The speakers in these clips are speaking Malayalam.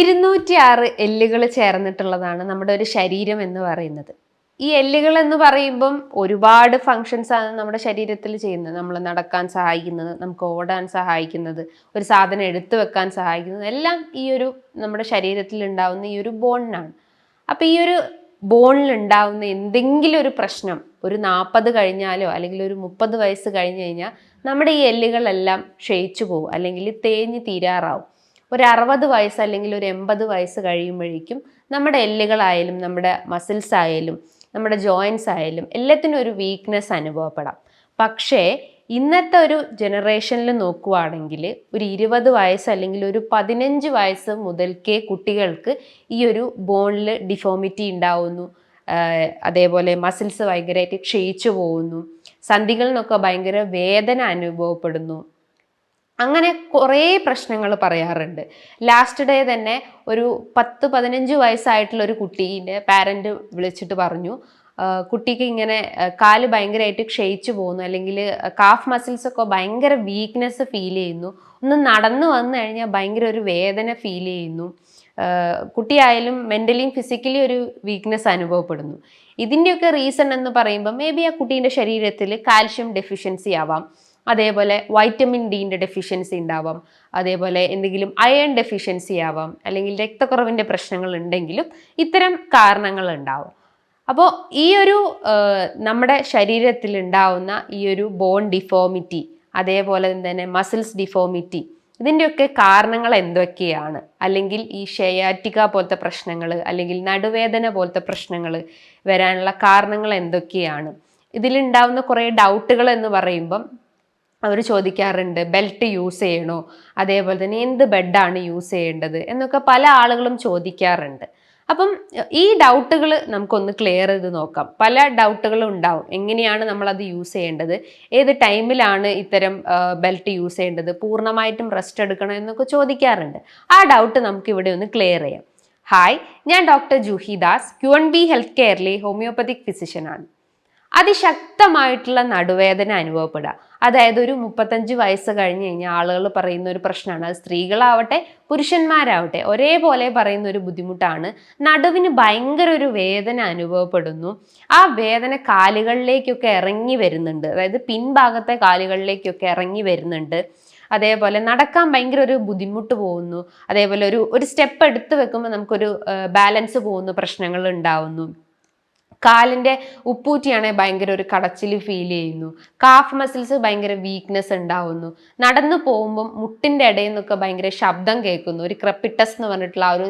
ഇരുന്നൂറ്റി ആറ് എല്ലുകൾ ചേർന്നിട്ടുള്ളതാണ് നമ്മുടെ ഒരു ശരീരം എന്ന് പറയുന്നത്. ഈ എല്ലുകൾ എന്ന് പറയുമ്പം ഒരുപാട് ഫങ്ഷൻസ് ആണ് നമ്മുടെ ശരീരത്തിൽ ചെയ്യുന്നത്. നമ്മൾ നടക്കാൻ സഹായിക്കുന്നത് നമുക്ക് ഓടാൻ സഹായിക്കുന്നത് ഒരു സാധനം എടുത്തു വെക്കാൻ സഹായിക്കുന്നത് എല്ലാം ഈ ഒരു നമ്മുടെ ശരീരത്തിൽ ഉണ്ടാവുന്ന ഈ ഒരു ബോണിനാണ് അപ്പം ഈ ഒരു ബോണിൽ ഉണ്ടാവുന്ന എന്തെങ്കിലും ഒരു പ്രശ്നം ഒരു നാൽപ്പത് കഴിഞ്ഞാലോ അല്ലെങ്കിൽ ഒരു മുപ്പത് വയസ്സ് കഴിഞ്ഞ് കഴിഞ്ഞാൽ നമ്മുടെ ഈ എല്ലുകളെല്ലാം ക്ഷയിച്ചു പോകും അല്ലെങ്കിൽ തേഞ്ഞ് തീരാറാവും. ഒരു അറുപത് വയസ്സ് അല്ലെങ്കിൽ ഒരു എൺപത് വയസ്സ് കഴിയുമ്പോഴേക്കും നമ്മുടെ എല്ലുകളായാലും നമ്മുടെ മസിൽസ് ആയാലും നമ്മുടെ ജോയിൻസ് ആയാലും എല്ലാത്തിനും ഒരു വീക്ക്നെസ് അനുഭവപ്പെടാം. പക്ഷേ ഇന്നത്തെ ഒരു ജനറേഷനിൽ നോക്കുവാണെങ്കിൽ ഒരു ഇരുപത് വയസ്സ് അല്ലെങ്കിൽ ഒരു പതിനഞ്ച് വയസ്സ് മുതൽക്കേ കുട്ടികൾക്ക് ഈ ഒരു ബോണിൽ ഡിഫോമിറ്റി ഉണ്ടാവുന്നു. അതേപോലെ മസിൽസ് ഭയങ്കരമായിട്ട് ക്ഷയിച്ചു പോകുന്നു. സന്ധികളിൽ നിന്നൊക്കെ ഭയങ്കര വേദന അനുഭവപ്പെടുന്നു. അങ്ങനെ കുറേ പ്രശ്നങ്ങൾ പറയാറുണ്ട്. ലാസ്റ്റ് ഡേ തന്നെ ഒരു പത്ത് പതിനഞ്ച് വയസ്സായിട്ടുള്ള ഒരു കുട്ടീന്റെ പാരന്റ് വിളിച്ചിട്ട് പറഞ്ഞു കുട്ടിക്ക് ഇങ്ങനെ കാൽ ഭയങ്കരമായിട്ട് ക്ഷയിച്ചു പോകുന്നു അല്ലെങ്കിൽ കാഫ് മസിൽസ് ഒക്കെ ഭയങ്കര വീക്ക്നെസ് ഫീൽ ചെയ്യുന്നു ഒന്ന് നടന്നു വന്നു കഴിഞ്ഞാൽ ഭയങ്കര ഒരു വേദന ഫീൽ ചെയ്യുന്നു കുട്ടിയായാലും മെന്റലിയും ഫിസിക്കലി ഒരു വീക്ക്നെസ് അനുഭവപ്പെടുന്നു. ഇതിന്റെയൊക്കെ റീസൺ എന്ന് പറയുമ്പോൾ മേ ബി ആ കുട്ടീന്റെ ശരീരത്തിൽ കാൽഷ്യം ഡെഫിഷ്യൻസി ആവാം. അതേപോലെ വൈറ്റമിൻ ഡീന്റെ ഡെഫിഷ്യൻസി ഉണ്ടാവാം. അതേപോലെ എന്തെങ്കിലും അയൺ ഡെഫിഷ്യൻസി ആവാം. അല്ലെങ്കിൽ രക്തക്കുറവിന്റെ പ്രശ്നങ്ങൾ ഉണ്ടെങ്കിലും ഇത്തരം കാരണങ്ങൾ ഉണ്ടാവും. അപ്പോൾ ഈ ഒരു നമ്മുടെ ശരീരത്തിൽ ഉണ്ടാവുന്ന ഈ ഒരു ബോൺ ഡിഫോമിറ്റി അതേപോലെ തന്നെ മസിൽസ് ഡിഫോമിറ്റി ഇതിന്റെയൊക്കെ കാരണങ്ങൾ എന്തൊക്കെയാണ്? അല്ലെങ്കിൽ ഈ ഷെയാറ്റിക്ക പോലത്തെ പ്രശ്നങ്ങൾ അല്ലെങ്കിൽ നടുവേദന പോലത്തെ പ്രശ്നങ്ങൾ വരാനുള്ള കാരണങ്ങൾ എന്തൊക്കെയാണ്? ഇതിലുണ്ടാവുന്ന കുറേ ഡൗട്ടുകൾ എന്ന് പറയുമ്പം അവർ ചോദിക്കാറുണ്ട് ബെൽറ്റ് യൂസ് ചെയ്യണോ? അതേപോലെ തന്നെ എന്ത് ബെഡാണ് യൂസ് ചെയ്യേണ്ടത്? എന്നൊക്കെ പല ആളുകളും ചോദിക്കാറുണ്ട്. അപ്പം ഈ ഡൗട്ടുകൾ നമുക്കൊന്ന് ക്ലിയർ ചെയ്ത് നോക്കാം. പല ഡൗട്ടുകളും ഉണ്ടാവും. എങ്ങനെയാണ് നമ്മളത് യൂസ് ചെയ്യേണ്ടത്? ഏത് ടൈമിലാണ് ഇത്തരം ബെൽറ്റ് യൂസ് ചെയ്യേണ്ടത്? പൂർണമായിട്ടും റെസ്റ്റ് എടുക്കണം എന്നൊക്കെ ചോദിക്കാറുണ്ട്. ആ ഡൗട്ട് നമുക്ക് ഇവിടെ ഒന്ന് ക്ലിയർ ചെയ്യാം. ഹായ് ഞാൻ doctor Juhi Das Q N B health കെയറിലെ homoeopathic ഫിസിഷ്യനാണ് അതിശക്തമായിട്ടുള്ള നടുവേദന അനുഭവപ്പെടുക. അതായത് ഒരു മുപ്പത്തഞ്ച് വയസ്സ് കഴിഞ്ഞ് കഴിഞ്ഞാൽ ആളുകൾ പറയുന്ന ഒരു പ്രശ്നമാണ്. അത് സ്ത്രീകളാവട്ടെ പുരുഷന്മാരാവട്ടെ ഒരേപോലെ പറയുന്ന ഒരു ബുദ്ധിമുട്ടാണ്. നടുവിന് ഭയങ്കര ഒരു വേദന അനുഭവപ്പെടുന്നു. ആ വേദന കാലുകളിലേക്കൊക്കെ ഇറങ്ങി വരുന്നുണ്ട്. അതായത് പിൻഭാഗത്തെ കാലുകളിലേക്കൊക്കെ ഇറങ്ങി വരുന്നുണ്ട്. അതേപോലെ നടക്കാൻ ഭയങ്കര ഒരു ബുദ്ധിമുട്ട് പോകുന്നു. അതേപോലെ ഒരു ഒരു സ്റ്റെപ്പ് എടുത്തു വെക്കുമ്പോൾ നമുക്കൊരു ബാലൻസ് പോകുന്ന പ്രശ്നങ്ങൾ ഉണ്ടാവുന്നു. കാലിന്റെ ഉപ്പൂറ്റിയാണെങ്കിൽ ഭയങ്കര ഒരു കടച്ചിൽ ഫീൽ ചെയ്യുന്നു. കാഫ് മസിൽസ് ഭയങ്കര വീക്ക്നെസ് ഉണ്ടാവുന്നു. നടന്നു പോകുമ്പം മുട്ടിന്റെ ഇടയിൽ നിന്നൊക്കെ ഭയങ്കര ശബ്ദം കേൾക്കുന്നു. ഒരു ക്രപ്പിട്ടസ് എന്ന് പറഞ്ഞിട്ടുള്ള ഒരു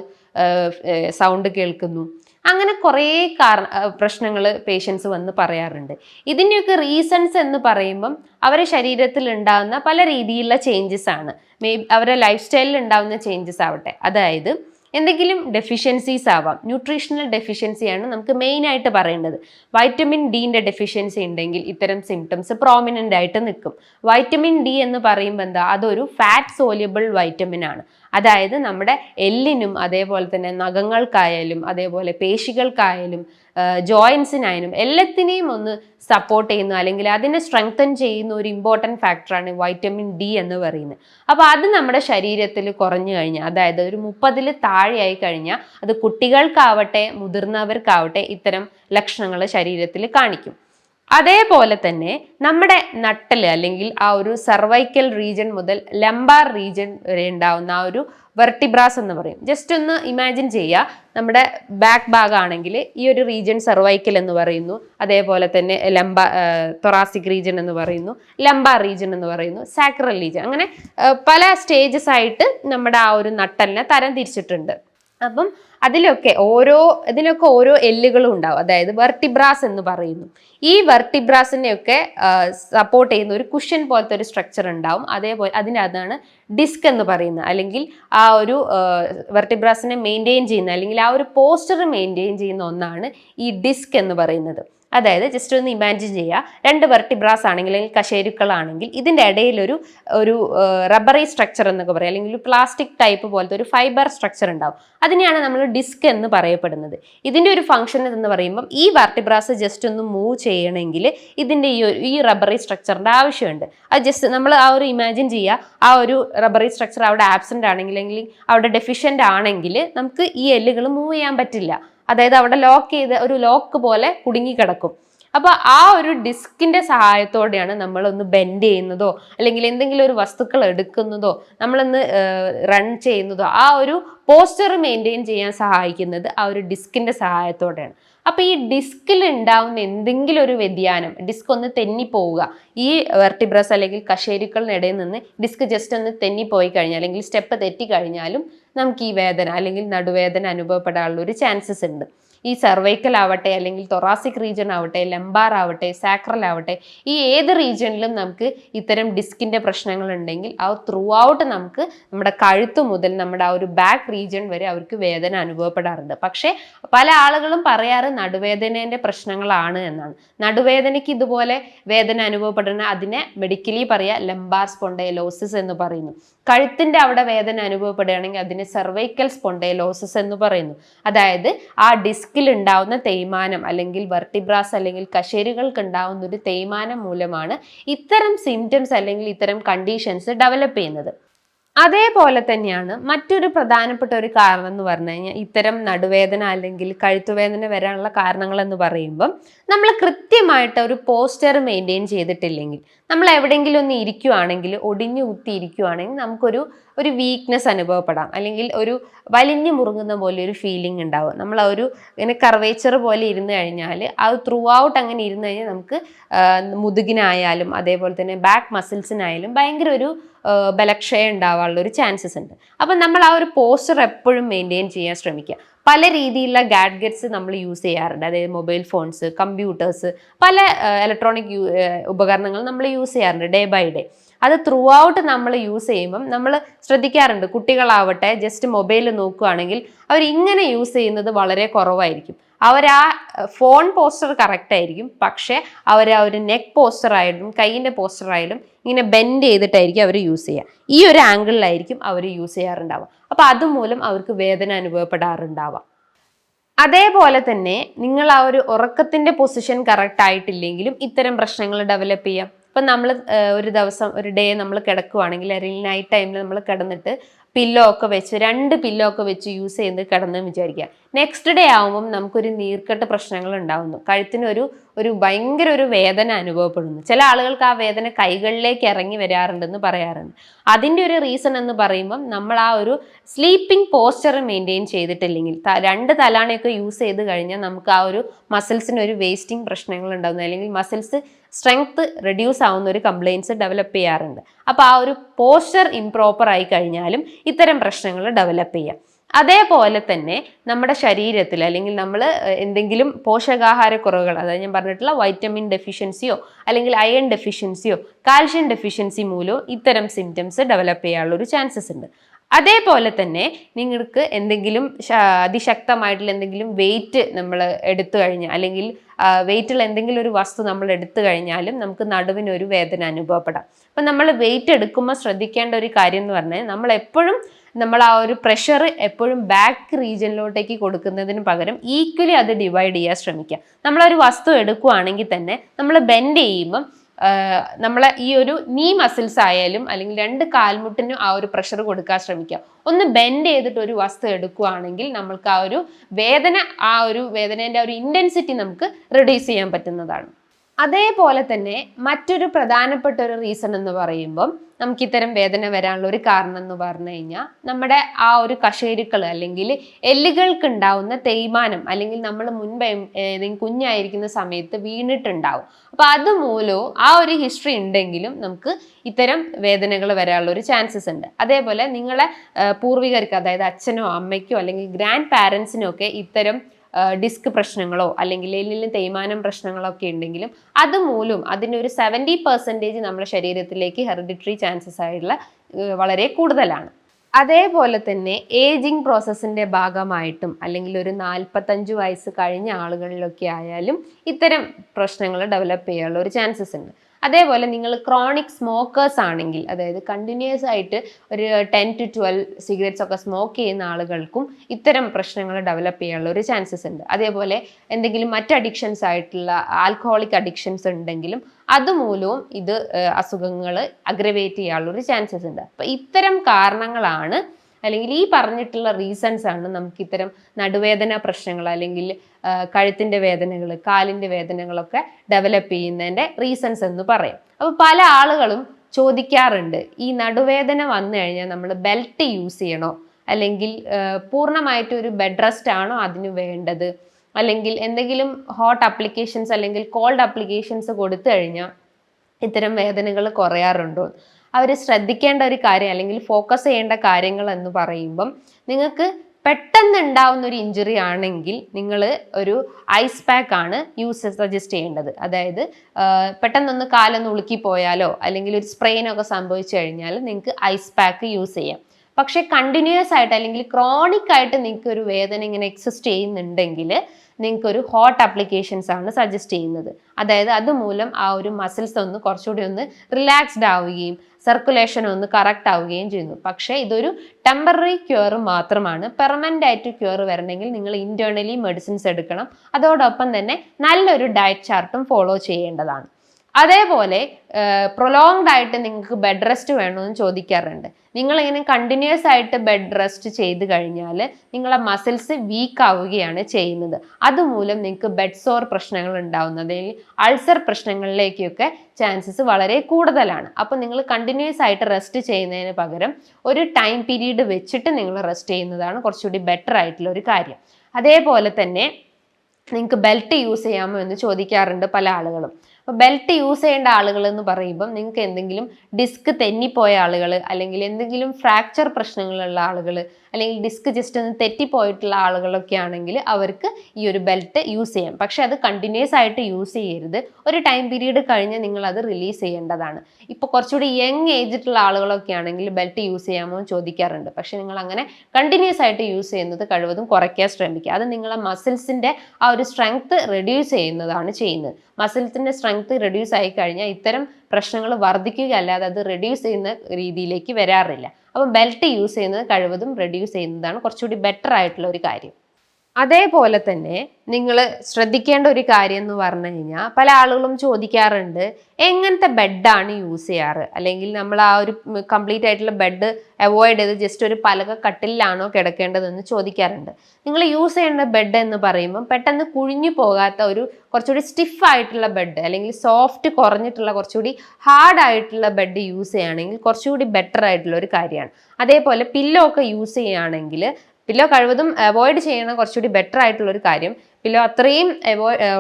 സൗണ്ട് കേൾക്കുന്നു. അങ്ങനെ കുറേ കാരണ പ്രശ്നങ്ങൾ പേഷ്യൻസ് വന്ന് പറയാറുണ്ട്. ഇതിന്റെയൊക്കെ റീസൺസ് എന്ന് പറയുമ്പം അവരെ ശരീരത്തിൽ ഉണ്ടാകുന്ന പല രീതിയിലുള്ള ചേഞ്ചസ് ആണ്. മേ അവരുടെ ലൈഫ് സ്റ്റൈലിൽ ഉണ്ടാകുന്ന ചേഞ്ചസ് ആവട്ടെ. അതായത് എന്തെങ്കിലും ഡെഫിഷ്യൻസീസ് ആവാം. ന്യൂട്രീഷണൽ ഡെഫിഷ്യൻസിയാണ് നമുക്ക് മെയിൻ ആയിട്ട് പറയേണ്ടത്. വൈറ്റമിൻ ഡീന്റെ ഡെഫിഷ്യൻസി ഉണ്ടെങ്കിൽ ഇത്തരം സിംറ്റംസ് പ്രോമിനന്റ് ആയിട്ട് നിൽക്കും. വൈറ്റമിൻ ഡി എന്ന് പറയുമ്പോൾ എന്താ? അതൊരു ഫാറ്റ് സോല്യബിൾ വൈറ്റമിൻ ആണ്. അതായത് നമ്മുടെ എല്ലിനും അതേപോലെ തന്നെ നഖങ്ങൾക്കായാലും അതേപോലെ പേശികൾക്കായാലും ജോയിൻസിനായാലും എല്ലാത്തിനെയും ഒന്ന് സപ്പോർട്ട് ചെയ്യുന്നു അല്ലെങ്കിൽ അതിനെ സ്ട്രെങ്തൻ ചെയ്യുന്ന ഒരു ഇമ്പോർട്ടന്റ് ഫാക്ടറാണ് വൈറ്റമിൻ ഡി എന്ന് പറയുന്നത്. അപ്പോൾ അത് നമ്മുടെ ശരീരത്തിൽ കുറഞ്ഞു കഴിഞ്ഞാൽ അതായത് ഒരു മുപ്പതിൽ താഴെയായി കഴിഞ്ഞാൽ അത് കുട്ടികൾക്കാവട്ടെ മുതിർന്നവർക്കാവട്ടെ ഇത്തരം ലക്ഷണങ്ങൾ ശരീരത്തിൽ കാണിക്കും. അതേപോലെ തന്നെ നമ്മുടെ നട്ടൽ അല്ലെങ്കിൽ ആ ഒരു സർവൈക്കൽ റീജൻ മുതൽ ലംബാർ റീജൻ വരെ ഉണ്ടാവുന്ന ആ ഒരു വെർട്ടിബ്രാസ് എന്ന് പറയും. ജസ്റ്റ് ഒന്ന് ഇമാജിൻ ചെയ്യുക. നമ്മുടെ ബാക്ക് ഭാഗമാണെങ്കിൽ ഈ ഒരു റീജൻ സർവൈക്കൽ എന്ന് പറയുന്നു. അതേപോലെ തന്നെ ലംബ തൊറാസിക് റീജിയൻ എന്ന് പറയുന്നു. ലംബ റീജൻ എന്ന് പറയുന്നു. സാക്രൽ റീജൻ അങ്ങനെ പല സ്റ്റേജസ് ആയിട്ട് നമ്മുടെ ആ ഒരു നട്ടലിനെ തരം തിരിച്ചിട്ടുണ്ട് അപ്പം അതിലൊക്കെ ഓരോ ഇതിലൊക്കെ ഓരോ എല്ലുകളും ഉണ്ടാവും. അതായത് വെർട്ടിബ്രാസ് എന്ന് പറയുന്നു. ഈ വെർട്ടിബ്രാസിനെയൊക്കെ സപ്പോർട്ട് ചെയ്യുന്ന ഒരു കുഷൻ പോലത്തെ ഒരു സ്ട്രക്ചർ ഉണ്ടാവും. അതേപോലെ അതിനകത്താണ് ഡിസ്ക് എന്ന് പറയുന്നത്. അല്ലെങ്കിൽ ആ ഒരു വെർട്ടിബ്രാസിനെ മെയിന്റെയിൻ ചെയ്യുന്ന അല്ലെങ്കിൽ ആ ഒരു പോസ്റ്റർ മെയിന്റെയിൻ ചെയ്യുന്ന ഒന്നാണ് ഈ ഡിസ്ക് എന്ന് പറയുന്നത്. അതായത് ജസ്റ്റ് ഒന്ന് ഇമാജിൻ ചെയ്യുക. രണ്ട് വെർട്ടിബ്രാസ് ആണെങ്കിൽ അല്ലെങ്കിൽ കശേരുക്കളാണെങ്കിൽ ഇതിന്റെ ഇടയിലൊരു ഒരു റബ്ബറി സ്ട്രക്ചർ എന്നൊക്കെ പറയാം. അല്ലെങ്കിൽ ഒരു പ്ലാസ്റ്റിക് ടൈപ്പ് പോലത്തെ ഒരു ഫൈബർ സ്ട്രക്ചർ ഉണ്ടാവും. അതിനെയാണ് നമ്മൾ ഡിസ്ക് എന്ന് പറയപ്പെടുന്നത്. ഇതിന്റെ ഒരു ഫംഗ്ഷൻ എന്ന് പറയുമ്പം ഈ വെർട്ടിബ്രാസ് ജസ്റ്റ് ഒന്ന് മൂവ് ചെയ്യണമെങ്കിൽ ഇതിന്റെ ഈ ഒരു- ഈ റബ്ബറി സ്ട്രക്ചറിന്റെ ആവശ്യമുണ്ട്. അത് ജസ്റ്റ് നമ്മൾ ആ ഒരു ഇമാജിൻ ചെയ്യുക. ആ ഒരു റബ്ബറി സ്ട്രക്ചർ അവിടെ ആബ്സെന്റ് ആണെങ്കിൽ അല്ലെങ്കിൽ അവിടെ ഡെഫിഷ്യന്റ് ആണെങ്കിൽ നമുക്ക് ഈ എല്ലുകൾ മൂവ് ചെയ്യാൻ പറ്റില്ല. അതായത് അവിടെ ലോക്ക് ചെയ്ത് ഒരു ലോക്ക് പോലെ കുടുങ്ങി കിടക്കും അപ്പോൾ ആ ഒരു ഡിസ്കിന്റെ സഹായത്തോടെയാണ് നമ്മളൊന്ന് ബെൻഡ് ചെയ്യുന്നതോ അല്ലെങ്കിൽ എന്തെങ്കിലും ഒരു വസ്തുക്കൾ എടുക്കുന്നതോ നമ്മളൊന്ന് റൺ ചെയ്യുന്നതോ ആ ഒരു പോസ്റ്റർ മെയിന്റെയിൻ ചെയ്യാൻ സഹായിക്കുന്നത് ആ ഒരു ഡിസ്കിന്റെ സഹായത്തോടെയാണ്. അപ്പോൾ ഈ ഡിസ്കിൽ ഉണ്ടാവുന്ന എന്തെങ്കിലും ഒരു വ്യതിയാനം ഡിസ്ക് ഒന്ന് തെന്നിപ്പോവുക ഈ വെർട്ടിബ്രസ് അല്ലെങ്കിൽ കശേരുക്കളിനിടയിൽ നിന്ന് ഡിസ്ക് ജസ്റ്റ് ഒന്ന് തെന്നിപ്പോയി കഴിഞ്ഞാൽ അല്ലെങ്കിൽ സ്റ്റെപ്പ് തെറ്റി കഴിഞ്ഞാലും നമുക്ക് ഈ വേദന അല്ലെങ്കിൽ നടുവേദന അനുഭവപ്പെടാനുള്ള ഒരു ചാൻസസ് ഉണ്ട്. ഈ സർവൈക്കൽ ആവട്ടെ അല്ലെങ്കിൽ തൊറാസിക് റീജിയൻ ആവട്ടെ ലംബാർ ആവട്ടെ സാക്രൽ ആവട്ടെ ഈ ഏത് റീജിയനിലും നമുക്ക് ഇത്തരം ഡിസ്കിന്റെ പ്രശ്നങ്ങൾ ഉണ്ടെങ്കിൽ ആ ത്രൂ ഔട്ട് നമുക്ക് നമ്മുടെ കഴുത്ത് മുതൽ നമ്മുടെ ആ ഒരു ബാക്ക് റീജിയൻ വരെ അവർക്ക് വേദന അനുഭവപ്പെടാറുണ്ട്. പക്ഷേ പല ആളുകളും പറയാറ് നടുവേദനേന്റെ പ്രശ്നങ്ങളാണ് എന്നാണ്. നടുവേദനയ്ക്ക് ഇതുപോലെ വേദന അനുഭവപ്പെടുന്ന അതിനെ മെഡിക്കലി പറയുക ലംബാർ സ്പോണ്ടൈലോസിസ് എന്ന് പറയുന്നു. കഴുത്തിന്റെ അവിടെ വേദന അനുഭവപ്പെടുകയാണെങ്കിൽ അതിനെ സെർവൈക്കൽ സ്പോണ്ടൈലോസിസ് എന്ന് പറയുന്നു. അതായത് ആ ഡിസ്കിൽ ഉണ്ടാവുന്ന തേയ്മാനം അല്ലെങ്കിൽ വെർട്ടിബ്രാസ് അല്ലെങ്കിൽ കശേരുകൾക്ക് ഉണ്ടാവുന്ന ഒരു തേയ്മാനം മൂലമാണ് ഇത്തരം സിംറ്റംസ് അല്ലെങ്കിൽ ഇത്തരം കണ്ടീഷൻസ് ഡെവലപ്പ് ചെയ്യുന്നത്. അതേപോലെ തന്നെയാണ് മറ്റൊരു പ്രധാനപ്പെട്ട ഒരു കാരണം എന്ന് പറഞ്ഞു കഴിഞ്ഞാൽ ഇത്തരം നടുവേദന അല്ലെങ്കിൽ കഴുത്തുവേദന വരാനുള്ള കാരണങ്ങൾ എന്ന് പറയുമ്പം നമ്മൾ കൃത്യമായിട്ട് ഒരു പോസ്റ്റർ മെയിന്റെയിൻ ചെയ്തിട്ടില്ലെങ്കിൽ നമ്മൾ എവിടെയെങ്കിലും ഒന്ന് ഇരിക്കുവാണെങ്കിൽ ഒടിഞ്ഞു കുത്തി ഇരിക്കുവാണെങ്കിൽ നമുക്കൊരു ഒരു വീക്ക്നെസ് അനുഭവപ്പെടാം. അല്ലെങ്കിൽ ഒരു വലിഞ്ഞു മുറുങ്ങുന്ന പോലെ ഒരു ഫീലിംഗ് ഉണ്ടാവും. നമ്മൾ ആ ഒരു ഇങ്ങനെ കർവേച്ചർ പോലെ ഇരുന്ന് കഴിഞ്ഞാൽ അത് ത്രൂ ഔട്ട് അങ്ങനെ ഇരുന്ന് കഴിഞ്ഞാൽ നമുക്ക് മുതുകിനായാലും അതേപോലെ തന്നെ ബാക്ക് മസിൽസിനായാലും ഭയങ്കര ഒരു ബലക്ഷയം ഉണ്ടാവാനുള്ള ഒരു ചാൻസസ് ഉണ്ട്. അപ്പം നമ്മൾ ആ ഒരു പോസ്റ്റർ എപ്പോഴും മെയിന്റെയിൻ ചെയ്യാൻ ശ്രമിക്കുക. പല രീതിയിലുള്ള ഗാഡ്ഗറ്റ്സ് നമ്മൾ യൂസ് ചെയ്യാറുണ്ട്. അതായത് മൊബൈൽ ഫോൺസ് കമ്പ്യൂട്ടേഴ്സ് പല ഇലക്ട്രോണിക് ഉപകരണങ്ങൾ നമ്മൾ യൂസ് ചെയ്യാറുണ്ട് ഡേ ബൈ ഡേ. അത് ത്രൂ ഔട്ട് നമ്മൾ യൂസ് ചെയ്യുമ്പം നമ്മൾ ശ്രദ്ധിക്കാറുണ്ട്. കുട്ടികളാവട്ടെ ജസ്റ്റ് മൊബൈൽ നോക്കുകയാണെങ്കിൽ അവർ ഇങ്ങനെ യൂസ് ചെയ്യുന്നത് വളരെ കുറവായിരിക്കും. അവർ ആ ഫോൺ പോസ്റ്റർ കറക്റ്റ് ആയിരിക്കും. പക്ഷേ അവർ ആ ഒരു നെക്ക് പോസ്റ്റർ ആയാലും കൈയിന്റെ പോസ്റ്റർ ആയാലും ഇങ്ങനെ ബെൻഡ് ചെയ്തിട്ടായിരിക്കും അവർ യൂസ് ചെയ്യുക. ഈ ഒരു ആംഗിളിലായിരിക്കും അവർ യൂസ് ചെയ്യാറുണ്ടാവുക. അപ്പോൾ അതുമൂലം അവർക്ക് വേദന അനുഭവപ്പെടാറുണ്ടാവാം. അതേപോലെ തന്നെ നിങ്ങൾ ആ ഒരു ഉറക്കത്തിന്റെ പൊസിഷൻ കറക്റ്റ് ആയിട്ടില്ലെങ്കിലും ഇത്തരം പ്രശ്നങ്ങൾ ഡെവലപ്പ് ചെയ്യാം. ഇപ്പം നമ്മൾ ഒരു ദിവസം ഒരു ഡേ നമ്മൾ കിടക്കുവാണെങ്കിൽ അല്ലെങ്കിൽ നൈറ്റ് ടൈമിൽ നമ്മൾ കിടന്നിട്ട് പില്ലോ ഒക്കെ വെച്ച് രണ്ട് പില്ലോ ഒക്കെ വെച്ച് യൂസ് ചെയ്ത് കിടന്ന് വിചാരിക്കുക. നെക്സ്റ്റ് ഡേ ആകുമ്പം നമുക്കൊരു നീർക്കെട്ട് പ്രശ്നങ്ങൾ ഉണ്ടാകുന്നു കഴുത്തിന് ഒരു ഭയങ്കര ഒരു വേദന അനുഭവപ്പെടുന്നു. ചില ആളുകൾക്ക് ആ വേദന കൈകളിലേക്ക് ഇറങ്ങി വരാറുണ്ടെന്ന് പറയാറുണ്ട്. അതിന്റെ ഒരു റീസൺ എന്ന് പറയുമ്പം നമ്മൾ ആ ഒരു സ്ലീപ്പിംഗ് പോസ്റ്റർ മെയിന്റെയിൻ ചെയ്തിട്ടില്ലെങ്കിൽ രണ്ട് തലാണയൊക്കെ യൂസ് ചെയ്ത് കഴിഞ്ഞാൽ നമുക്ക് ആ ഒരു മസിൽസിന് ഒരു വേസ്റ്റിംഗ് പ്രശ്നങ്ങൾ ഉണ്ടാകുന്നു. അല്ലെങ്കിൽ മസിൽസ് സ്ട്രെങ്ത് റെഡ്യൂസ് ആവുന്ന ഒരു കംപ്ലയിൻസ് ഡെവലപ്പ് ചെയ്യാറുണ്ട്. അപ്പോൾ ആ ഒരു പോസ്റ്റർ ഇംപ്രോപ്പർ ആയി കഴിഞ്ഞാലും ഇത്തരം പ്രശ്നങ്ങൾ ഡെവലപ്പ് ചെയ്യാം. അതേപോലെ തന്നെ നമ്മുടെ ശരീരത്തിൽ അല്ലെങ്കിൽ നമ്മൾ എന്തെങ്കിലും പോഷകാഹാരക്കുറവുകൾ അതായത് ഞാൻ പറഞ്ഞിട്ടുള്ള വൈറ്റമിൻ ഡെഫിഷ്യൻസിയോ അല്ലെങ്കിൽ അയൺ ഡെഫിഷ്യൻസിയോ കാൽഷ്യം ഡെഫിഷ്യൻസി മൂലമോ ഇത്തരം സിംറ്റംസ് ഡെവലപ്പ് ചെയ്യാനുള്ള ഒരു ചാൻസസ് ഉണ്ട്. അതേപോലെ തന്നെ നിങ്ങൾക്ക് എന്തെങ്കിലും അതിശക്തമായിട്ടുള്ള എന്തെങ്കിലും വെയിറ്റ് നമ്മൾ എടുത്തു കഴിഞ്ഞാൽ അല്ലെങ്കിൽ വെയിറ്റുള്ള എന്തെങ്കിലും ഒരു വസ്തു നമ്മൾ എടുത്തു കഴിഞ്ഞാലും നമുക്ക് നടുവിന് ഒരു വേദന അനുഭവപ്പെടാം. അപ്പം നമ്മൾ വെയിറ്റ് എടുക്കുമ്പോൾ ശ്രദ്ധിക്കേണ്ട ഒരു കാര്യം എന്ന് പറഞ്ഞാൽ നമ്മൾ എപ്പോഴും നമ്മൾ ആ ഒരു പ്രഷർ എപ്പോഴും ബാക്ക് റീജിയനിലോട്ടേക്ക് കൊടുക്കുന്നതിന് പകരം ഈക്വലി അത് ഡിവൈഡ് ചെയ്യാൻ ശ്രമിക്കുക. നമ്മളൊരു വസ്തു എടുക്കുകയാണെങ്കിൽ തന്നെ നമ്മൾ ബെൻഡ് ചെയ്യുമ്പം നമ്മളെ ഈ ഒരു നീ മസിൽസ് ആയാലും അല്ലെങ്കിൽ രണ്ട് കാൽമുട്ടിനും ആ ഒരു പ്രഷർ കൊടുക്കാൻ ശ്രമിക്കുക. ഒന്ന് ബെൻഡ് ചെയ്തിട്ട് ഒരു വസ്തു എടുക്കുകയാണെങ്കിൽ നമ്മൾക്ക് ആ ഒരു വേദന ആ ഒരു വേദനേന്റെ ഒരു ഇന്റൻസിറ്റി നമുക്ക് റിഡ്യൂസ് ചെയ്യാൻ പറ്റുന്നതാണ്. അതേപോലെ തന്നെ മറ്റൊരു പ്രധാനപ്പെട്ട ഒരു റീസൺ എന്ന് പറയുമ്പം നമുക്ക് ഇത്തരം വേദന വരാനുള്ള ഒരു കാരണം എന്ന് പറഞ്ഞു കഴിഞ്ഞാൽ നമ്മുടെ ആ ഒരു കശേരുക്കൾ അല്ലെങ്കിൽ എല്ലുകൾക്ക് ഉണ്ടാവുന്ന തേയ്മാനം അല്ലെങ്കിൽ നമ്മൾ മുൻപ് ഏതെങ്കിലും കുഞ്ഞായിരിക്കുന്ന സമയത്ത് വീണിട്ടുണ്ടാവും. അപ്പോൾ അതുമൂലവും ആ ഒരു ഹിസ്റ്ററി ഉണ്ടെങ്കിലും നമുക്ക് ഇത്തരം വേദനകൾ വരാനുള്ള ഒരു ചാൻസസ് ഉണ്ട്. അതേപോലെ നിങ്ങളെ പൂർവികർക്ക് അതായത് അച്ഛനോ അമ്മയ്ക്കോ അല്ലെങ്കിൽ ഗ്രാൻഡ് പാരൻസിനോ ഒക്കെ ഇത്തരം ഡിസ്ക് പ്രശ്നങ്ങളോ അല്ലെങ്കിൽ എല്ലിലും തേയ്മാനം പ്രശ്നങ്ങളോ ഒക്കെ ഉണ്ടെങ്കിലും അതുമൂലം അതിനൊരു സെവന്റി പെർസെന്റേജ് നമ്മുടെ ശരീരത്തിലേക്ക് ഹെറിഡിറ്ററി ചാൻസസ് ആയിട്ടുള്ള വളരെ കൂടുതലാണ്. അതേപോലെ തന്നെ ഏജിങ് പ്രോസസ്സിന്റെ ഭാഗമായിട്ടും അല്ലെങ്കിൽ ഒരു നാൽപ്പത്തഞ്ച് വയസ്സ് കഴിഞ്ഞ ആളുകളിലൊക്കെ ആയാലും ഇത്തരം പ്രശ്നങ്ങൾ ഡെവലപ്പ് ചെയ്യാനുള്ള ഒരു ചാൻസസ് ഉണ്ട്. അതേപോലെ നിങ്ങൾ ക്രോണിക് സ്മോക്കേഴ്സ് ആണെങ്കിൽ അതായത് കണ്ടിന്യൂസ് ആയിട്ട് ഒരു ടെൻ ടു ട്വൽവ് സിഗരറ്റ്സ് ഒക്കെ സ്മോക്ക് ചെയ്യുന്ന ആളുകൾക്കും ഇത്തരം പ്രശ്നങ്ങൾ ഡെവലപ്പ് ചെയ്യാനുള്ള ഒരു ചാൻസസ് ഉണ്ട്. അതേപോലെ എന്തെങ്കിലും മറ്റ് അഡിക്ഷൻസ് ആയിട്ടുള്ള ആൽക്കഹോളിക് അഡിക്ഷൻസ് ഉണ്ടെങ്കിലും അതുമൂലവും ഇത് അസുഖങ്ങൾ അഗ്രവേറ്റ് ചെയ്യാനുള്ള ഒരു ചാൻസസ് ഉണ്ട്. അപ്പം ഇത്തരം കാരണങ്ങളാണ് അല്ലെങ്കിൽ ഈ പറഞ്ഞിട്ടുള്ള റീസൺസ് ആണ് നമുക്ക് ഇത്തരം നടുവേദന പ്രശ്നങ്ങൾ അല്ലെങ്കിൽ കഴുത്തിന്റെ വേദനകൾ കാലിന്റെ വേദനകളൊക്കെ ഡെവലപ്പ് ചെയ്യുന്നതിന്റെ റീസൺസ് എന്ന് പറയും. അപ്പോൾ പല ആളുകളും ചോദിക്കാറുണ്ട് ഈ നടുവേദന വന്നു കഴിഞ്ഞാൽ നമ്മൾ ബെൽറ്റ് യൂസ് ചെയ്യണോ? അല്ലെങ്കിൽ പൂർണമായിട്ട് ഒരു ബെഡ് റെസ്റ്റ് ആണോ അതിന് വേണ്ടത്? അല്ലെങ്കിൽ എന്തെങ്കിലും ഹോട്ട് അപ്ലിക്കേഷൻസ് അല്ലെങ്കിൽ കോൾഡ് അപ്ലിക്കേഷൻസ് കൊടുത്തു കഴിഞ്ഞാൽ ഇത്തരം വേദനകൾ കുറയാറുണ്ടോ? അവർ ശ്രദ്ധിക്കേണ്ട ഒരു കാര്യം അല്ലെങ്കിൽ ഫോക്കസ് ചെയ്യേണ്ട കാര്യങ്ങൾ എന്ന് പറയുമ്പം നിങ്ങൾക്ക് പെട്ടെന്ന് ഉണ്ടാവുന്ന ഒരു ഇഞ്ചുറി ആണെങ്കിൽ നിങ്ങൾ ഒരു ഐസ് പാക്ക് ആണ് യൂസ് സജസ്റ്റ് ചെയ്യേണ്ടത്. അതായത് പെട്ടെന്നൊന്ന് കാലൊന്ന് ഉളുക്കി പോയാലോ അല്ലെങ്കിൽ ഒരു സ്പ്രെയിനൊക്കെ സംഭവിച്ചു കഴിഞ്ഞാൽ നിങ്ങൾക്ക് ഐസ് പാക്ക് യൂസ് ചെയ്യാം. പക്ഷേ കണ്ടിന്യൂസ് ആയിട്ട് അല്ലെങ്കിൽ ക്രോണിക് ആയിട്ട് നിങ്ങൾക്ക് ഒരു വേദന ഇങ്ങനെ എക്സിസ്റ്റ് ചെയ്യുന്നുണ്ടെങ്കിൽ നിങ്ങൾക്ക് ഒരു ഹോട്ട് അപ്ലിക്കേഷൻസ് ആണ് സജസ്റ്റ് ചെയ്യുന്നത്. അതായത് അതുമൂലം ആ ഒരു മസിൽസ് ഒന്ന് കുറച്ചുകൂടി ഒന്ന് റിലാക്സ്ഡ് ആവുകയും സർക്കുലേഷൻ ഒന്ന് കറക്റ്റ് ആവുകയും ചെയ്യുന്നു. പക്ഷേ ഇതൊരു ടെമ്പററി ക്യൂർ മാത്രമാണ്. പെർമനന്റ് ആയിട്ട് ക്യൂർ വരണമെങ്കിൽ നിങ്ങൾ ഇന്റേർണലി മെഡിസിൻസ് എടുക്കണം. അതോടൊപ്പം തന്നെ നല്ലൊരു ഡയറ്റ് ചാർട്ടും ഫോളോ ചെയ്യേണ്ടതാണ്. അതേപോലെ പ്രൊലോങ്ഡ് ആയിട്ട് നിങ്ങൾക്ക് ബെഡ് റെസ്റ്റ് വേണമെന്ന് ചോദിക്കാറുണ്ട്. നിങ്ങൾ ഇങ്ങനെ കണ്ടിന്യൂസ് ആയിട്ട് ബെഡ് റെസ്റ്റ് ചെയ്ത് കഴിഞ്ഞാൽ നിങ്ങളെ മസിൽസ് വീക്ക് ആവുകയാണ് ചെയ്യുന്നത്. അതുമൂലം നിങ്ങൾക്ക് ബെഡ് സോർ പ്രശ്നങ്ങൾ ഉണ്ടാവുന്നത് അൾസർ പ്രശ്നങ്ങളിലേക്കൊക്കെ ചാൻസസ് വളരെ കൂടുതലാണ്. അപ്പോൾ നിങ്ങൾ കണ്ടിന്യൂസ് ആയിട്ട് റെസ്റ്റ് ചെയ്യുന്നതിന് പകരം ഒരു ടൈം പീരീഡ് വെച്ചിട്ട് നിങ്ങൾ റെസ്റ്റ് ചെയ്യുന്നതാണ് കുറച്ചുകൂടി ബെറ്റർ ആയിട്ടുള്ള ഒരു കാര്യം. അതേപോലെ തന്നെ നിങ്ങൾക്ക് ബെൽറ്റ് യൂസ് ചെയ്യാമോ എന്ന് ചോദിക്കാറുണ്ട് പല ആളുകളും. അപ്പോൾ ബെൽറ്റ് യൂസ് ചെയ്യേണ്ട ആളുകൾ എന്ന് പറയുമ്പം നിങ്ങൾക്ക് എന്തെങ്കിലും ഡിസ്ക് തെന്നിപ്പോയ ആളുകൾ അല്ലെങ്കിൽ എന്തെങ്കിലും ഫ്രാക്ചർ പ്രശ്നങ്ങളുള്ള ആളുകൾ അല്ലെങ്കിൽ ഡിസ്ക് ജസ്റ്റ് ഒന്ന് തെറ്റിപ്പോയിട്ടുള്ള ആളുകളൊക്കെ ആണെങ്കിൽ അവർക്ക് ഈ ഒരു ബെൽറ്റ് യൂസ് ചെയ്യാം. പക്ഷെ അത് കണ്ടിന്യൂസ് ആയിട്ട് യൂസ് ചെയ്യരുത്. ഒരു ടൈം പീരീഡ് കഴിഞ്ഞ് നിങ്ങൾ അത് റിലീസ് ചെയ്യേണ്ടതാണ്. ഇപ്പോൾ കുറച്ചുകൂടി യങ് ഏജിട്ടുള്ള ആളുകളൊക്കെ ആണെങ്കിൽ ബെൽറ്റ് യൂസ് ചെയ്യാമോ ചോദിക്കാറുണ്ട്. പക്ഷെ നിങ്ങൾ അങ്ങനെ കണ്ടിന്യൂസ് ആയിട്ട് യൂസ് ചെയ്യുന്നത് കഴിവതും കുറയ്ക്കാൻ ശ്രമിക്കുക. അത് നിങ്ങളെ മസിൽസിന്റെ ആ ഒരു സ്ട്രെങ്ത് റെഡ്യൂസ് ചെയ്യുന്നതാണ് ചെയ്യുന്നത്. മസിൽസിന്റെ സ്ട്രെങ്ത് റെഡ്യൂസ് ആയി കഴിഞ്ഞാൽ ഇത്തരം പ്രശ്നങ്ങൾ വർദ്ധിക്കുകയല്ലാതെ അത് റെഡ്യൂസ് ചെയ്യുന്ന രീതിയിലേക്ക് വരാറില്ല. അപ്പം ബെൽറ്റ് യൂസ് ചെയ്യുന്നത് കഴിവതും റെഡ്യൂസ് ചെയ്യുന്നതാണ് കുറച്ചുകൂടി ബെറ്റർ ആയിട്ടുള്ള ഒരു കാര്യം. അതേപോലെ തന്നെ നിങ്ങൾ ശ്രദ്ധിക്കേണ്ട ഒരു കാര്യം എന്ന് പറഞ്ഞു കഴിഞ്ഞാൽ പല ആളുകളും ചോദിക്കാറുണ്ട് എങ്ങനത്തെ ബെഡാണ് യൂസ് ചെയ്യാറ്? അല്ലെങ്കിൽ നമ്മൾ ആ ഒരു കംപ്ലീറ്റ് ആയിട്ടുള്ള ബെഡ് അവോയ്ഡ് ചെയ്ത് ജസ്റ്റ് ഒരു പലക കട്ടിലാണോ കിടക്കേണ്ടതെന്ന് ചോദിക്കാറുണ്ട്. നിങ്ങൾ യൂസ് ചെയ്യേണ്ട ബെഡ് എന്ന് പറയുമ്പോൾ പെട്ടെന്ന് കുഴിഞ്ഞു പോകാത്ത ഒരു കുറച്ചുകൂടി സ്റ്റിഫ് ആയിട്ടുള്ള ബെഡ് അല്ലെങ്കിൽ സോഫ്റ്റ് കുറഞ്ഞിട്ടുള്ള കുറച്ചുകൂടി ഹാർഡ് ആയിട്ടുള്ള ബെഡ് യൂസ് ചെയ്യുകയാണെങ്കിൽ കുറച്ചുകൂടി ബെറ്റർ ആയിട്ടുള്ള ഒരു കാര്യമാണ്. അതേപോലെ പില്ലോ ഒക്കെ യൂസ് ചെയ്യുകയാണെങ്കിൽ പില്ലോ കഴിവതും അവോയ്ഡ് ചെയ്യണം കുറച്ചുകൂടി ബെറ്റർ ആയിട്ടുള്ള ഒരു കാര്യം. പില്ലോ അത്രയും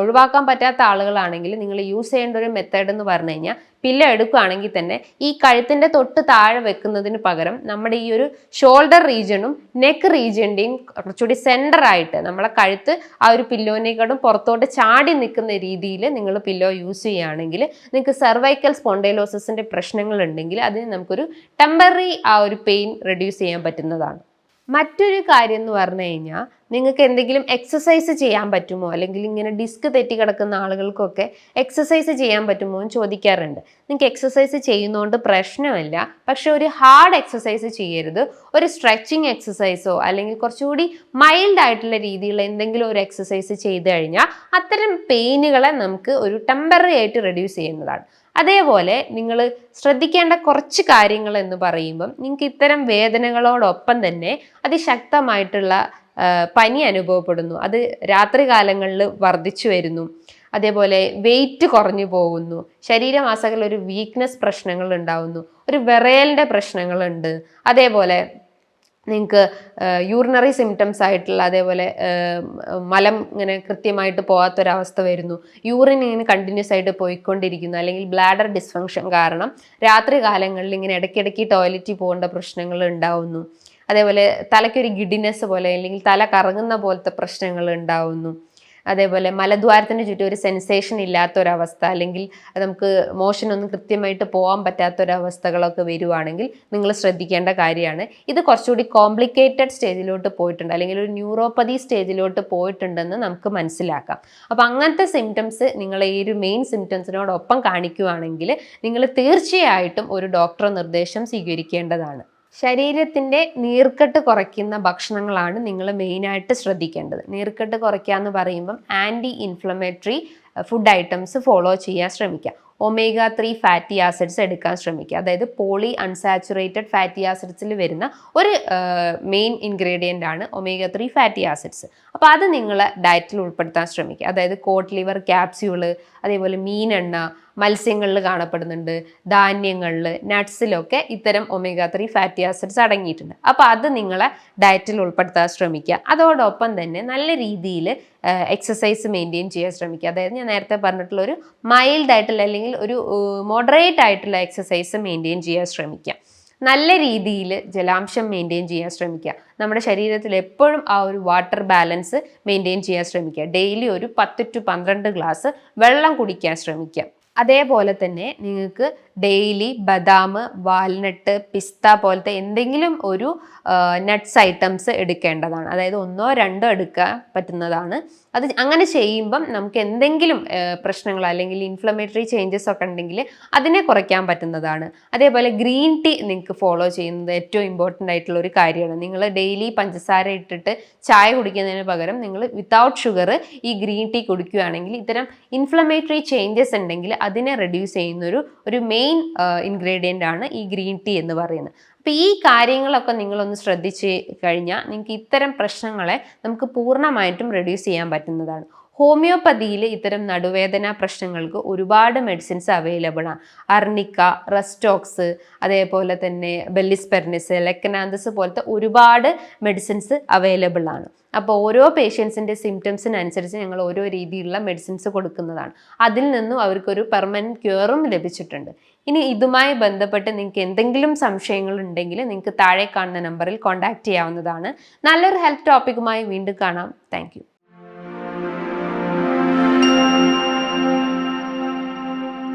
ഒഴിവാക്കാൻ പറ്റാത്ത ആളുകളാണെങ്കിൽ നിങ്ങൾ യൂസ് ചെയ്യേണ്ട ഒരു മെത്തേഡ് എന്ന് പറഞ്ഞു കഴിഞ്ഞാൽ പില്ലോ എടുക്കുകയാണെങ്കിൽ തന്നെ ഈ കഴുത്തിന്റെ തൊട്ട് താഴെ വെക്കുന്നതിന് പകരം നമ്മുടെ ഈ ഒരു ഷോൾഡർ റീജിയണും നെക്ക് റീജിയന്റെയും കുറച്ചുകൂടി സെന്റർ ആയിട്ട് നമ്മളെ കഴുത്ത് ആ ഒരു പില്ലോനേക്കാളും പുറത്തോട്ട് ചാടി നിൽക്കുന്ന രീതിയിൽ നിങ്ങൾ പില്ലോ യൂസ് ചെയ്യുകയാണെങ്കിൽ നിങ്ങൾക്ക് സെർവൈക്കൽ സ്പോണ്ടൈലോസിന്റെ പ്രശ്നങ്ങൾ ഉണ്ടെങ്കിൽ അതിന് നമുക്കൊരു ടെമ്പററി ആ ഒരു പെയിൻ റെഡ്യൂസ് ചെയ്യാൻ പറ്റുന്നതാണ്. മറ്റൊരു കാര്യം എന്ന് പറഞ്ഞു കഴിഞ്ഞാൽ നിങ്ങൾക്ക് എന്തെങ്കിലും എക്സസൈസ് ചെയ്യാൻ പറ്റുമോ? അല്ലെങ്കിൽ ഇങ്ങനെ ഡിസ്ക് തെറ്റി കിടക്കുന്ന ആളുകൾക്കൊക്കെ എക്സസൈസ് ചെയ്യാൻ പറ്റുമോ എന്ന് ചോദിക്കാറുണ്ട്. നിങ്ങൾക്ക് എക്സസൈസ് ചെയ്യുന്നതുകൊണ്ട് പ്രശ്നമില്ല. പക്ഷെ ഒരു ഹാർഡ് എക്സസൈസ് ചെയ്യരുത്. ഒരു സ്ട്രെച്ചിങ് എക്സസൈസോ അല്ലെങ്കിൽ കുറച്ചുകൂടി മൈൽഡ് ആയിട്ടുള്ള രീതിയിലുള്ള എന്തെങ്കിലും ഒരു എക്സസൈസ് ചെയ്ത് കഴിഞ്ഞാൽ അത്തരം പെയിനുകളെ നമുക്ക് ഒരു ടെമ്പററി ആയിട്ട് റെഡ്യൂസ് ചെയ്യുന്നതാണ്. അതേപോലെ നിങ്ങൾ ശ്രദ്ധിക്കേണ്ട കുറച്ച് കാര്യങ്ങൾ എന്ന് പറയുമ്പം നിങ്ങൾക്ക് ഇത്തരം വേദനകളോടൊപ്പം തന്നെ അതിശക്തമായിട്ടുള്ള പനി അനുഭവപ്പെടുന്നു. അത് രാത്രി കാലങ്ങളിൽ വർദ്ധിച്ചു വരുന്നു. അതേപോലെ വെയിറ്റ് കുറഞ്ഞു പോകുന്നു. ശരീരമാസകളിൽ ഒരു വീക്ക്നെസ് പ്രശ്നങ്ങൾ ഉണ്ടാവുന്നു. ഒരു വിറയലിന്റെ പ്രശ്നങ്ങളുണ്ട്. അതേപോലെ നിങ്ങൾക്ക് യൂറിനറി സിംറ്റംസ് ആയിട്ടുള്ള അതേപോലെ മലം ഇങ്ങനെ കൃത്യമായിട്ട് പോകാത്തൊരവസ്ഥ വരുന്നു. യൂറിൻ ഇങ്ങനെ കണ്ടിന്യൂസ് ആയിട്ട് പോയിക്കൊണ്ടിരിക്കുന്നു. അല്ലെങ്കിൽ ബ്ലാഡർ ഡിസ്ഫങ്ഷൻ കാരണം രാത്രി കാലങ്ങളിൽ ഇങ്ങനെ ഇടയ്ക്കിടയ്ക്ക് ടോയ്ലറ്റിൽ പോകേണ്ട പ്രശ്നങ്ങൾ ഉണ്ടാവുന്നു. അതേപോലെ തലയ്ക്കൊരു ഗിഡിനെസ് പോലെ അല്ലെങ്കിൽ തല കറങ്ങുന്ന പോലത്തെ പ്രശ്നങ്ങൾ ഉണ്ടാവുന്നു. അതേപോലെ മലദ്വാരത്തിന് ചുറ്റും ഒരു സെൻസേഷൻ ഇല്ലാത്തൊരവസ്ഥ അല്ലെങ്കിൽ നമുക്ക് മോഷൻ ഒന്നും കൃത്യമായിട്ട് പോകാൻ പറ്റാത്തൊരവസ്ഥകളൊക്കെ വരുവാണെങ്കിൽ നിങ്ങൾ ശ്രദ്ധിക്കേണ്ട കാര്യമാണ്. ഇത് കുറച്ചുകൂടി കോംപ്ലിക്കേറ്റഡ് സ്റ്റേജിലോട്ട് പോയിട്ടുണ്ട്. അല്ലെങ്കിൽ ഒരു ന്യൂറോപ്പതി സ്റ്റേജിലോട്ട് പോയിട്ടുണ്ടെന്ന് നമുക്ക് മനസ്സിലാക്കാം. അപ്പോൾ അങ്ങനത്തെ സിംറ്റംസ് നിങ്ങൾ ഈ ഒരു മെയിൻ സിംറ്റംസിനോടൊപ്പം കാണിക്കുകയാണെങ്കിൽ നിങ്ങൾ തീർച്ചയായിട്ടും ഒരു ഡോക്ടർ നിർദ്ദേശം സ്വീകരിക്കേണ്ടതാണ്. ശരീരത്തിന്റെ നീർക്കെട്ട് കുറയ്ക്കുന്ന ഭക്ഷണങ്ങളാണ് നിങ്ങൾ മെയിനായിട്ട് ശ്രദ്ധിക്കേണ്ടത്. നീർക്കെട്ട് കുറയ്ക്കുക എന്ന് പറയുമ്പം anti inflammatory food items follow ചെയ്യാൻ ശ്രമിക്കുക. ഒമേഗ ത്രീ ഫാറ്റി ആസിഡ്സ് എടുക്കാൻ ശ്രമിക്കുക. അതായത് പോളി അൺസാച്ചുറേറ്റഡ് ഫാറ്റി ആസിഡ്സിൽ വരുന്ന ഒരു മെയിൻ ഇൻഗ്രീഡിയന്റ് ആണ് ഒമേഗ ത്രീ ഫാറ്റി ആസിഡ്സ് അപ്പോൾ അത് നിങ്ങൾ ഡയറ്റിൽ ഉൾപ്പെടുത്താൻ ശ്രമിക്കുക. അതായത് കോട്ട് ലിവർ ക്യാപ്സ്യൂൾ അതേപോലെ മീനെണ്ണ മത്സ്യങ്ങളിൽ കാണപ്പെടുന്നുണ്ട് ധാന്യങ്ങളിൽ നട്ട്സിലൊക്കെ ഇത്തരം ഒമേഗ ത്രീ ഫാറ്റി ആസിഡ്സ് അടങ്ങിയിട്ടുണ്ട്. അപ്പോൾ അത് നിങ്ങളെ ഡയറ്റിൽ ഉൾപ്പെടുത്താൻ ശ്രമിക്കുക. അതോടൊപ്പം തന്നെ നല്ല രീതിയിൽ എക്സസൈസ് മെയിന്റെയിൻ ചെയ്യാൻ ശ്രമിക്കുക. അതായത് ഞാൻ നേരത്തെ പറഞ്ഞിട്ടുള്ള ഒരു മൈൽഡ് ആയിട്ടുള്ള അല്ലെങ്കിൽ ഒരു മോഡറേറ്റ് ആയിട്ടുള്ള എക്സസൈസ് മെയിന്റെയിൻ ചെയ്യാൻ ശ്രമിക്കുക. നല്ല രീതിയിൽ ജലാംശം മെയിന്റെയിൻ ചെയ്യാൻ ശ്രമിക്കുക. നമ്മുടെ ശരീരത്തിൽ എപ്പോഴും ആ ഒരു വാട്ടർ ബാലൻസ് മെയിന്റെയിൻ ചെയ്യാൻ ശ്രമിക്കുക. ഡെയിലി ഒരു പത്ത് ടു പന്ത്രണ്ട് ഗ്ലാസ് വെള്ളം കുടിക്കാൻ ശ്രമിക്കുക. അതേപോലെ തന്നെ നിങ്ങൾക്ക് ഡെയിലി ബദാം വാൽനട്ട് പിസ്ത പോലത്തെ എന്തെങ്കിലും ഒരു നട്ട്സ് ഐറ്റംസ് എടുക്കേണ്ടതാണ്. അതായത് ഒന്നോ രണ്ടോ എടുക്കാൻ പറ്റുന്നതാണ്. അത് അങ്ങനെ ചെയ്യുമ്പം നമുക്ക് എന്തെങ്കിലും പ്രശ്നങ്ങൾ അല്ലെങ്കിൽ ഇൻഫ്ലമേറ്ററി ചേഞ്ചസ് ഒക്കെ ഉണ്ടെങ്കിൽ അതിനെ കുറയ്ക്കാൻ പറ്റുന്നതാണ്. അതേപോലെ ഗ്രീൻ ടീ നിങ്ങൾക്ക് ഫോളോ ചെയ്യുന്നത് ഏറ്റവും ഇമ്പോർട്ടന്റ് ആയിട്ടുള്ള ഒരു കാര്യമാണ്. നിങ്ങൾ ഡെയിലി പഞ്ചസാര ഇട്ടിട്ട് ചായ കുടിക്കുന്നതിന് പകരം നിങ്ങൾ വിത്തൗട്ട് ഷുഗർ ഈ ഗ്രീൻ ടീ കുടിക്കുകയാണെങ്കിൽ ഇത്തരം ഇൻഫ്ലമേറ്ററി ചേഞ്ചസ് ഉണ്ടെങ്കിൽ അതിനെ റെഡ്യൂസ് ചെയ്യുന്ന ഒരു ഒരു മെയിൻ ഇൻഗ്രീഡിയന്റ് ആണ് ഈ ഗ്രീൻ ടീ എന്ന് പറയുന്നത്. അപ്പോൾ ഈ കാര്യങ്ങളൊക്കെ നിങ്ങളൊന്ന് ശ്രദ്ധിച്ച് കഴിഞ്ഞാൽ നിങ്ങൾക്ക് ഇത്തരം പ്രശ്നങ്ങളെ നമുക്ക് പൂർണമായിട്ടും റെഡ്യൂസ് ചെയ്യാൻ പറ്റുന്നതാണ്. ഹോമിയോപ്പതിയിൽ ഇത്തരം നടുവേദന പ്രശ്നങ്ങൾക്ക് ഒരുപാട് മെഡിസിൻസ് അവൈലബിൾ ആണ്. അർണിക്ക റെസ്റ്റോക്സ് അതേപോലെ തന്നെ ബെല്ലിസ്പെർണിസ് ലെക്കനാന്തസ് പോലത്തെ ഒരുപാട് മെഡിസിൻസ് അവൈലബിൾ ആണ്. അപ്പോൾ ഓരോ പേഷ്യൻസിന്റെ സിംറ്റംസിനനുസരിച്ച് ഞങ്ങൾ ഓരോ രീതിയിലുള്ള മെഡിസിൻസ് കൊടുക്കുന്നതാണ്. അതിൽ നിന്നും അവർക്കൊരു പെർമനന്റ് ക്യൂറും ലഭിച്ചിട്ടുണ്ട്. ഇനി ഇതുമായി ബന്ധപ്പെട്ട് നിങ്ങൾക്ക് എന്തെങ്കിലും സംശയങ്ങൾ ഉണ്ടെങ്കിൽ നിങ്ങൾക്ക് താഴെ കാണുന്ന നമ്പറിൽ കോൺടാക്റ്റ് ചെയ്യാവുന്നതാണ്. നല്ലൊരു ഹെൽത്ത് ടോപ്പിക്കുമായി വീണ്ടും കാണാം. താങ്ക്